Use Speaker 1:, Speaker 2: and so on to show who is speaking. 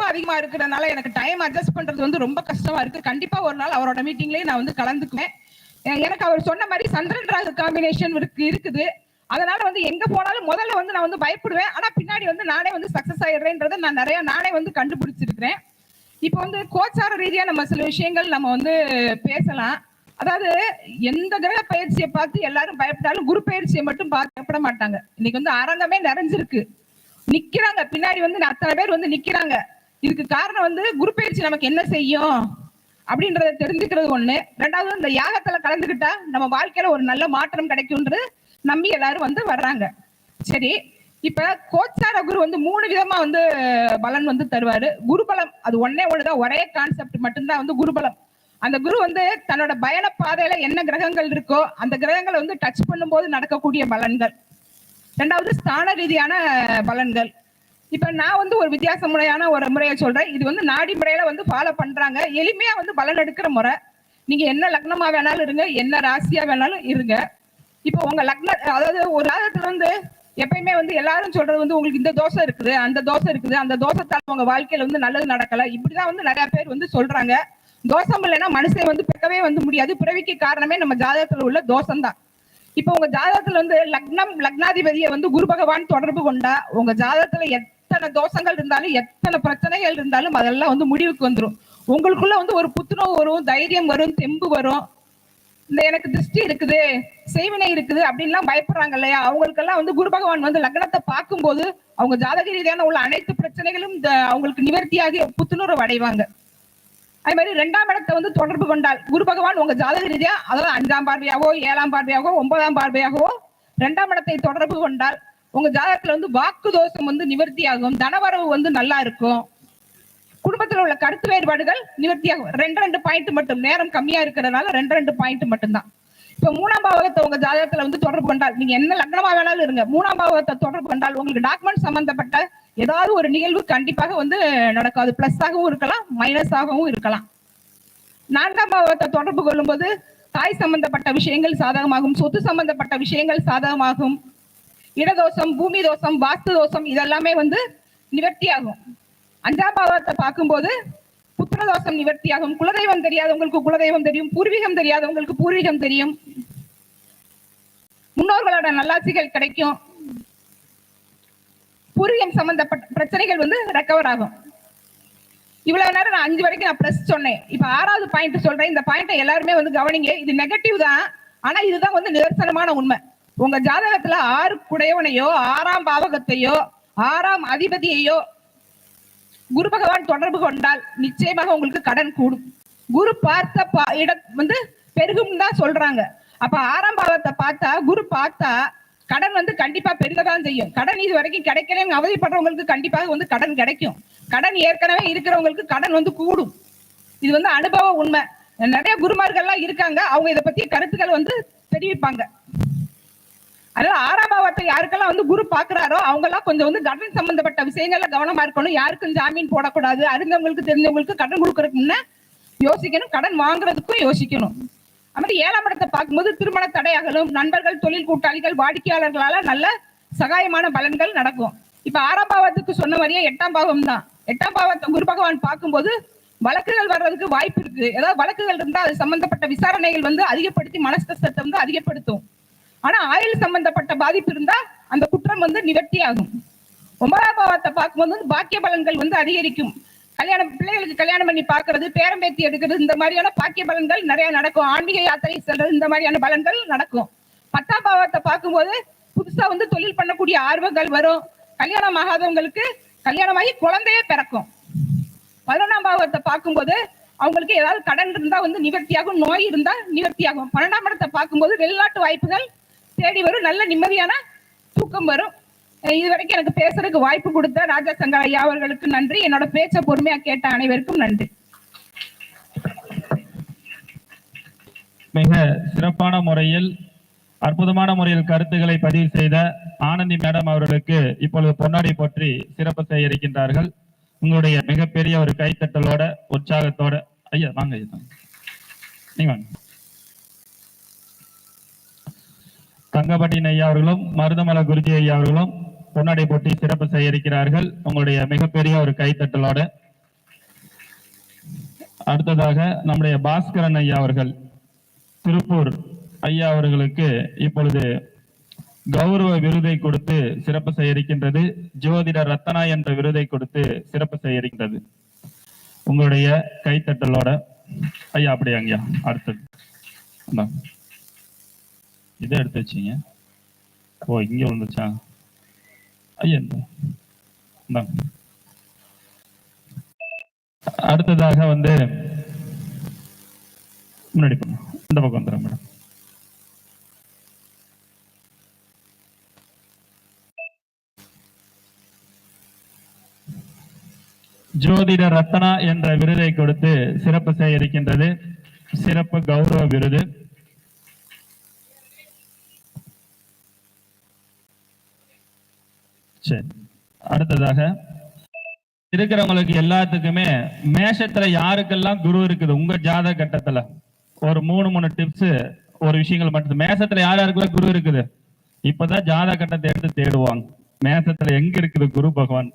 Speaker 1: ரொம்ப அதிகமா இருக்கிறதுனால எனக்கு டைம் அட்ஜஸ்ட் பண்றது வந்து ரொம்ப கஷ்டமா இருக்கு. கண்டிப்பா ஒரு நாள் அவரோட மீட்டிங்லயே நான் வந்து கலந்துக்குவேன். எனக்கு அவர் சொன்ன மாதிரி சந்திரன் ராகு காம்பினேஷன் இருக்கு இருக்குது. அதனால வந்து எங்க போனாலும் முதல்ல வந்து நான் வந்து பயப்படுவேன். ஆனா பின்னாடி வந்து நானே வந்து சக்சஸ் ஆயிடுறேன்றத நான் நிறைய நானே வந்து கண்டுபிடிச்சிருக்கிறேன். இப்போ வந்து கோச்சார ரீதியா நம்ம சில விஷயங்கள் நம்ம வந்து பேசலாம். அதாவது எந்த கிரக பயிற்சியை பார்த்து எல்லாரும் பயப்பட்டாலும் குரு பயிற்சியை மட்டும் பார்த்து பயப்பட மாட்டாங்க. இன்னைக்கு வந்து அரங்கமே நிறைஞ்சிருக்கு. நிக்கிறாங்க. பின்னாடி வந்து அத்தனை பேர் வந்து நிக்கிறாங்க. இதுக்கு காரணம் வந்து குரு பயிற்சி நமக்கு என்ன செய்யும்? அப்படின்றத தெரிஞ்சுக்கிறது ஒண்ணு. ரெண்டாவது இந்த யாகத்துல கலந்துகிட்டா நம்ம வாழ்க்கையில ஒரு நல்ல மாற்றம் கிடைக்கும்ன்றது நம்பி எல்லாரும் வந்து வர்றாங்க. சரி இப்ப கோச்சார குரு வந்து மூணு விதமா வந்து பலன் வந்து தருவாரு. குருபலம் அது ஒன்னே ஒண்ணுதான். ஒரே கான்செப்ட் மட்டும்தான் வந்து குருபலம். அந்த குரு வந்து தன்னோட பயண பாதையில என்ன கிரகங்கள் இருக்கோ அந்த கிரகங்களை வந்து டச் பண்ணும்போது நடக்கக்கூடிய பலன்கள். ரெண்டாவது ஸ்தான ரீதியான பலன்கள். இப்ப நான் வந்து ஒரு வித்தியாச முறையான ஒரு முறையை சொல்றேன். இது வந்து நாடி முறையில வந்து ஃபாலோ பண்றாங்க. எளிமையா வந்து பலன் எடுக்கிற முறை. நீங்க என்ன லக்னமா வேணாலும் இருங்க என்ன ராசியா வேணாலும் இருங்க. இப்போ உங்க லக்ன அதாவது ஒரு ஜாதகத்துல வந்து எப்பயுமே வந்து எல்லாரும் சொல்றது வந்து உங்களுக்கு இந்த தோசை இருக்குது அந்த தோசை இருக்குது. அந்த தோசத்தால உங்க வாழ்க்கையில வந்து நல்லது நடக்கல. இப்படிதான் வந்து நிறைய பேர் வந்து சொல்றாங்க. தோஷம் இல்லைன்னா மனுஷன் வந்து பிறக்கவே வந்து முடியாது. பிறவிக்கு காரணமே நம்ம ஜாதகத்துல உள்ள தோஷம் தான் இப்ப உங்க ஜாதகத்துல வந்து லக்னம் லக்னாதிபதியை வந்து குரு பகவான் தொடர்பு கொண்டா உங்க ஜாதகத்துல எத்தனை தோஷங்கள் இருந்தாலும் எத்தனை பிரச்சனைகள் இருந்தாலும் அதெல்லாம் வந்து முடிவுக்கு வந்துடும் உங்களுக்குள்ள வந்து ஒரு புத்துணர்வு வரும் தைரியம் வரும் தெம்பு வரும். இந்த எனக்கு திருஷ்டி இருக்குது செய்வினை இருக்குது அப்படின்லாம் பயப்படுறாங்க இல்லையா? அவங்களுக்கெல்லாம் வந்து குரு பகவான் வந்து லக்னத்தை பார்க்கும்போது அவங்க ஜாதக ரீதியான உள்ள அனைத்து பிரச்சனைகளும் இந்த அவங்களுக்கு நிவர்த்தியாகி புத்துணர்வு அடைவாங்க. அதே மாதிரி ரெண்டாம் இடத்தை வந்து தொடர்பு கொண்டால் குரு பகவான் உங்க ஜாதக ரீதியா அதாவது அஞ்சாம் பார்வையாகவோ ஏழாம் பார்வையாகவோ ஒன்பதாம் பார்வையாகவோ ரெண்டாம் இடத்தை தொடர்பு கொண்டால் உங்க ஜாதகத்துல வந்து வாக்கு தோஷம் வந்து நிவர்த்தியாகும். தனவரவு வந்து நல்லா இருக்கும். குடும்பத்துல உள்ள கருத்து வேறுபாடுகள் நிவர்த்தியாகும். ரெண்டு ரெண்டு பாயிண்ட் மட்டும். நேரம் கம்மியா இருக்கிறதுனால ரெண்டு ரெண்டு பாயிண்ட் மட்டும்தான். இப்ப மூணாம் பாவகத்தை உங்க ஜாதகத்துல வந்து தொடர்பு கொண்டால் நீங்க என்ன லக்னமா வேணாலும் இருங்க. மூணாம் பாவகத்தை தொடர்பு கொண்டால் உங்களுக்கு டாக்குமெண்ட் சம்பந்தப்பட்ட ஏதாவது ஒரு நிகழ்வு கண்டிப்பாக வந்து நடக்கும் அது பிளஸ் ஆகவும் இருக்கலாம் மைனஸ் ஆகவும் இருக்கலாம். நான்காம் பாவத்தை தொடர்பு கொள்ளும்போது தாய் சம்பந்தப்பட்ட விஷயங்கள் சாதகமாகும். சொத்து சம்பந்தப்பட்ட விஷயங்கள் சாதகமாகும். இடதோஷம் பூமி தோஷம் வாஸ்து தோஷம் இதெல்லாமே வந்து நிவர்த்தியாகும். அஞ்சாம் பாவத்தை பார்க்கும்போது புத்திரதோஷம் நிவர்த்தியாகும். குலதெய்வம் தெரியாதவங்களுக்கு குலதெய்வம் தெரியும். பூர்வீகம் தெரியாதவங்களுக்கு பூர்வீகம் தெரியும். முன்னோர்களோட நல்லாட்சிகள் கிடைக்கும். பூர்வீகம் சம்பந்தப்பட்ட பிரச்சனைகள் வந்து ரெக்கவர் ஆகும். இவ்வளவு நேரம் நான் அஞ்சு வரைக்கும் நான் பிரஸ் சொன்னேன். இப்ப ஆறாவது பாயிண்ட் சொல்றேன். இந்த பாயிண்ட்டை எல்லாருமே வந்து கவனிங்க. இது நெகட்டிவ் தான். ஆனா இதுதான் வந்து நிதர்சனமான உண்மை. உங்க ஜாதகத்துல ஆறு குடையவனையோ ஆறாம் பாவகத்தையோ ஆறாம் அதிபதியையோ குரு பகவான் தொடர்பு கொண்டால் நிச்சயமாக உங்களுக்கு கடன் கூடும். குரு பார்த்த பா- இடம் வந்து பெருகும் தான் சொல்றாங்க. அப்ப ஆறாம் பாவத்தை பார்த்தா குரு பார்த்தா கடன் வந்து கண்டிப்பா பெருகதான் செய்யும். கடன் இது வரைக்கும் கிடைக்கலன்னு அவதிப்படுறவங்களுக்கு கண்டிப்பாக வந்து கடன் கிடைக்கும். கடன் ஏற்கனவே இருக்கிறவங்களுக்கு கடன் வந்து கூடும். இது வந்து அனுபவ உண்மை. நிறைய குருமார்கள்லாம் இருக்காங்க. அவங்க இதை பத்தி கருத்துக்கள் வந்து தெரிவிப்பாங்க. அதனால ஆறாம் பாவத்தை யாருக்கெல்லாம் வந்து குரு பாக்குறாரோ அவங்க எல்லாம் கொஞ்சம் வந்து கடன் சம்பந்தப்பட்ட விஷயங்கள்ல கவனமா இருக்கணும். யாருக்கும் ஜாமீன் போடக்கூடாது. அறிந்தவங்களுக்கு தெரிஞ்சவங்களுக்கு கடன் கொடுக்கறதுக்குன்னு யோசிக்கணும். கடன் வாங்குறதுக்கும் யோசிக்கணும். மாதிரி ஏழாம் இடத்தை பார்க்கும்போது திருமண தடையாகலும் நண்பர்கள் தொழில் கூட்டாளிகள் வாடிக்கையாளர்களால நல்ல சகாயமான பலன்கள் நடக்கும். இப்ப ஆறாம் பாவத்துக்கு சொன்ன மாதிரியே எட்டாம் பாவம் தான். எட்டாம் பாவத்தை குரு பகவான் பார்க்கும்போது வழக்குகள் வர்றதுக்கு வாய்ப்பு இருக்கு. ஏதாவது வழக்குகள் இருந்தா அது சம்பந்தப்பட்ட விசாரணைகள் வந்து அதிகப்படுத்தி மனஸ்தத்தை வந்து அதிகப்படுத்தும். ஆனா ஆயுள் சம்பந்தப்பட்ட பாதிப்பு இருந்தா அந்த குற்றம் வந்து நிவர்த்தி ஆகும் ஒன்பதாம் பாவத்தை பார்க்கும்போது வந்து பாக்கிய பலன்கள் வந்து அதிகரிக்கும். கல்யாணம் பிள்ளைகளுக்கு கல்யாணம் பண்ணி பாக்குறது பேரம்பேத்தி எடுக்கிறது இந்த மாதிரியான பாக்கிய பலன்கள் நிறைய நடக்கும். ஆன்மீக யாத்திரை செல்றது இந்த மாதிரியான பலன்கள் நடக்கும். பத்தாம் பாவத்தை பார்க்கும்போது புதுசா வந்து தொழில் பண்ணக்கூடிய ஆர்வங்கள் வரும். கல்யாணம் ஆகாதவங்களுக்கு கல்யாணமாகி குழந்தையே பிறக்கும். பதினொன்றாம் பாவத்தை பார்க்கும்போது அவங்களுக்கு ஏதாவது கடன் இருந்தா வந்து நிவர்த்தியாகும் நோய் இருந்தா நிவர்த்தியாகும். பன்னெண்டாம் இடத்தை பார்க்கும்போது வெளிநாட்டு வாய்ப்புகள் தேடி வரும். நல்ல நிம்மதியான தூக்கம் வரும். அஹ் இது வரைக்கும் எனக்கு பேசுறதுக்கு வாய்ப்பு கொடுத்த ராஜா சங்கர் ஐயா அவர்களுக்கு நன்றி. என்னோட பேச்ச பொறுமையா கேட்ட அனைவருக்கும் நன்றி.
Speaker 2: மிக சிறப்பான முறையில் அற்புதமான முறையில் கருத்துக்களை பதிவு செய்த ஆனந்தி மேடம் அவர்களுக்கு இப்பொழுது பொன்னாடி பற்றி சிறப்பு செய்ய இருக்கின்றார்கள் உங்களுடைய மிகப்பெரிய ஒரு கைத்தட்டலோட உற்சாகத்தோட ஐயா வாங்க ஐயா வாங்க. நீங்க வாங்க. தங்கப்பட்டின் ஐயா அவர்களும் மருதமல குருஜி ஐயா அவர்களும் பொன்னாடை போட்டி சிறப்பு செய்ய இருக்கிறார்கள் உங்களுடைய மிகப்பெரிய ஒரு கைத்தட்டலோட. அடுத்ததாக நம்முடைய பாஸ்கரன் ஐயா அவர்கள் திருப்பூர் ஐயா அவர்களுக்கு இப்பொழுது கௌரவ விருதை கொடுத்து சிறப்பு செய்ய இருக்கின்றது ஜோதிட ரத்னா என்ற விருதை கொடுத்து சிறப்பு செய்ய இருக்கின்றது உங்களுடைய கைத்தட்டலோட. ஐயா அப்படியா ஐயா அடுத்தது இதை எடுத்து வச்சிங்க. ஓ இங்கே வந்துச்சா ஐயா இந்தாங்க. அடுத்ததாக வந்து முன்னாடி போங்க. இந்த பக்கம் வந்துடுறேன் மேடம். ஜோதிட ரத்னா என்ற விருதை கொடுத்து சிறப்பு செய்ய இருக்கின்றது. சிறப்பு கௌரவ விருது. சரி. அடுத்ததாக இருக்கிறவங்களுக்கு எல்லாத்துக்குமே மேஷத்துல யாருக்கெல்லாம் குரு இருக்குது? உங்க ஜாத கட்டத்துல. ஒரு மூணு மூணு டிப்ஸ் ஒரு விஷயங்கள் மட்டும். மேசத்துல யார் யாருக்குள்ள குரு இருக்குது? இப்பதான் ஜாத கட்டத்தை எடுத்து தேடுவாங்க. மேசத்துல எங்க இருக்குது குரு பகவான்?